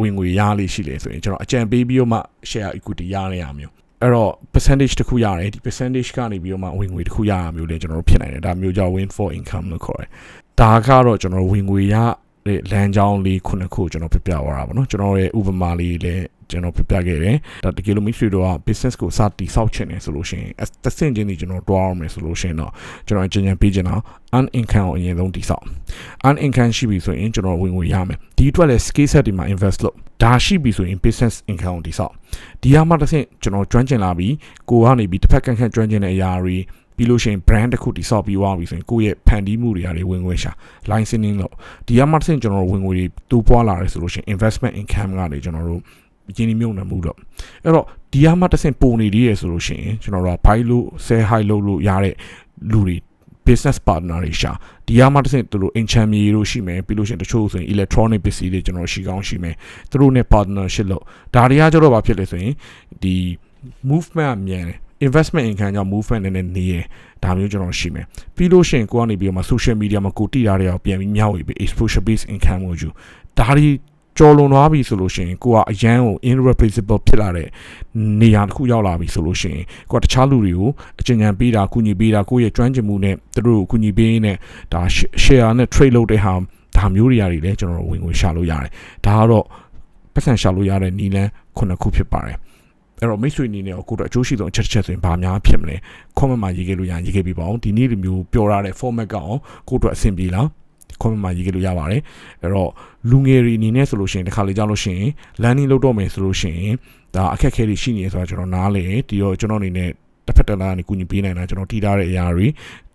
ဝင်ငွေရလေးရှိလဲဆိုရင်ကျွန်တော်အကြံပေးပြီးတော့မှ share equity ရရရမျိုးအဲ့တော့ percentage တစ်ခုရတယ်ဒီ percentage ကနေပြီးတော့မှဝင်ငွေတစ်ခုရရမျိုးလေကျွန်တော်တို့ဖြစ်နိုင်တယ်ဒါမျိုးကြောင့် win for income လို့ခေါ်တယ်ဒါကတော့ကျွန်တော်ဝင်ငွေရတဲ့လမ်းကြောင်းလေးခုနှစ်ခုကျွန်တော်ပြပြသွားတာပေါ့နော်ကျွန်တော်ရဲ့ဥပမာလေးလည်း ကျွန်တော်ပြပြခဲ့တယ်ဒါတကယ်လို့မိတ်ဆွေတို့က business ကိုစတည်ဆောက်ချင်တယ်ဆိုလို့ရှိရင်တစ်ဆင့်ချင်းဒီကျွန်တော်တွားအောင်မယ်ဆိုလို့ရှိရင်တော့ကျွန်တော်အကြံဉာဏ်ပေးချင်တာ un income ကိုအရင်ဆုံးတည်ဆောက် un income ရှိပြီဆိုရင်ကျွန်တော်ဝင်ငွေရမယ်ဒီအတွက်လည်း skill set တွေမှာ invest လုပ်ဒါရှိပြီဆိုရင် business income ကိုတည်ဆောက်ဒီဟာမှတစ်ဆင့်ကျွန်တော်ကျွမ်းကျင်လာပြီးကိုကနေပြီးတစ်ဖက်ကန်ခန့်ကျွမ်းကျင်တဲ့အရာတွေပြီးလို့ရှိရင် brand တစ်ခုတည်ဆောက်ပြီးသွားပြီဆိုရင်ကိုယ့်ရဲ့ဖန်တီးမှုတွေအရာတွေဝင်ငွေရှာ licensing လို့ဒီကမှတစ်ဆင့်ကျွန်တော်တို့ဝင်ငွေတွေတူပွားလာတယ်ဆိုလို့ရှိရင် investment income ကနေကျွန်တော်တို့ ရင်းနှီးမြှုပ်နှံမှုတော့အဲ့တော့ဒီဟာမှတစ်ဆင့်ပုံနေသေးရဆိုလို့ရှိရင်ကျွန်တော်တို့က buy လို့ sell high လုပ်လို့ရတဲ့လူတွေ business partner တွေရှာဒီဟာမှတစ်ဆင့်သူတို့ in cham မြေတို့ရှိမယ်ပြီးလို့ရှိရင်တချို့ဆိုရင် electronic ပစ္စည်းတွေကျွန်တော်ရှိကောင်းရှိမယ်သူတို့ ਨੇ partnership လုပ်ဒါတွေကကျတော့ဘာဖြစ်လဲဆိုရင်ဒီ movement အမြန်တယ် investment income ကြောင့် movement နဲ့နေရဒါမျိုးကျွန်တော်ရှိမယ်ပြီးလို့ရှိရင်ကိုကနေပြီးတော့မှ social media မှာကိုတိထားတဲ့အောင်ပြန်ပြီးမျှဝေပြီး exposure based income ကိုယူဒါတွေ ကြော်လွန်သွားပြီဆိုလို့ရှိရင်ကိုကအရန်ကို irreplaceable ဖြစ်လာတဲ့နေရာတစ်ခုရောက်လာပြီဆိုလို့ရှိရင်ကိုကတခြားလူတွေကိုအကျဉ်းချံပေးတာကုညီပေးတာကိုယ့်ရဲ့ကျွမ်းကျင်မှုနဲ့သူတို့ကိုကုညီပေးနေဒါ share နဲ့ trade လုပ်တဲ့ဟာဒါမျိုးတွေရာတွေလည်းကျွန်တော်ဝင်ဝင်ရှာလို့ရတယ်ဒါကတော့ပတ်စံရှာလို့ရတဲ့နီလန်းခုနှစ်ခုဖြစ်ပါတယ်အဲ့တော့မိတ်ဆွေအနေနဲ့ကိုတို့အကျိုးရှိဆုံးအချက်တစ်ချက်ဆိုရင်ဘာများဖြစ်မလဲ comment မှာရေးခဲ့လို့ရရင်ရေးခဲ့ပြီးပါအောင်ဒီနေ့လိုမျိုးပြောရတဲ့ format ကအောင်ကိုတို့အဆင်ပြေလား comment မှာရေးခဲ့လို့ရပါတယ်အဲ့တော့လူငယ်တွေအနေနဲ့ဆိုလို့ရှိရင်တစ်ခါလေကြောက်လို့ရှိရင် landing လုပ်တော့မယ်ဆိုလို့ရှိရင်ဒါအခက်အခဲတွေရှိနေဆိုတာကျွန်တော်နားလေဒီတော့ကျွန်တော်အနေနဲ့တစ်ဖက်တစ်လားကနေကူညီပေးနိုင်တာကျွန်တော်တည်ထားတဲ့အရာတွေ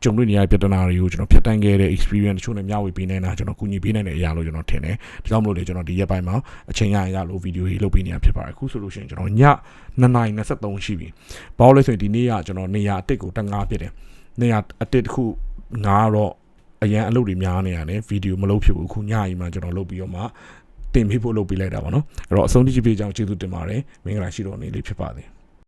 ကြုံတွေ့နေရတဲ့ပြဿနာတွေကိုကျွန်တော်ဖြတ်တန်းခဲ့တဲ့ experience တချို့နဲ့မျှဝေပေးနိုင်တာကျွန်တော်ကူညီပေးနိုင်တဲ့အရာလို့ကျွန်တော်ထင်တယ်ဒါကြောင့်မလို့လေကျွန်တော်ဒီရက်ပိုင်းမှာအချိန်ရရလို့ဗီဒီယိုကြီးလုပ်ပေးနေတာဖြစ်ပါတယ်အခုဆိုလို့ရှိရင်ကျွန်တော်ည9:23ရှိပြီဘာလို့လဲဆိုရင်ဒီနေ့ကကျွန်တော်နေရာအတစ်ကိုတက်ငါဖြစ်တယ်နေရာအတစ်တစ်ခုငါတော့ အရန်အလုပ်တွေများနေရတယ်ဗီဒီယိုမလုပ်ဖြစ်ဘူးအခုညကြီးမှကျွန်တော်လုပ်ပြီးတော့မှတင်ပေးဖို့လုပ်ပေးလိုက်တာပါနော်အဲ့တော့အဆုံးထိကြည့်ပေးကြအောင်ကျေးဇူးတင်ပါတယ်မင်္ဂလာရှိတော်နေလေးဖြစ်ပါစေ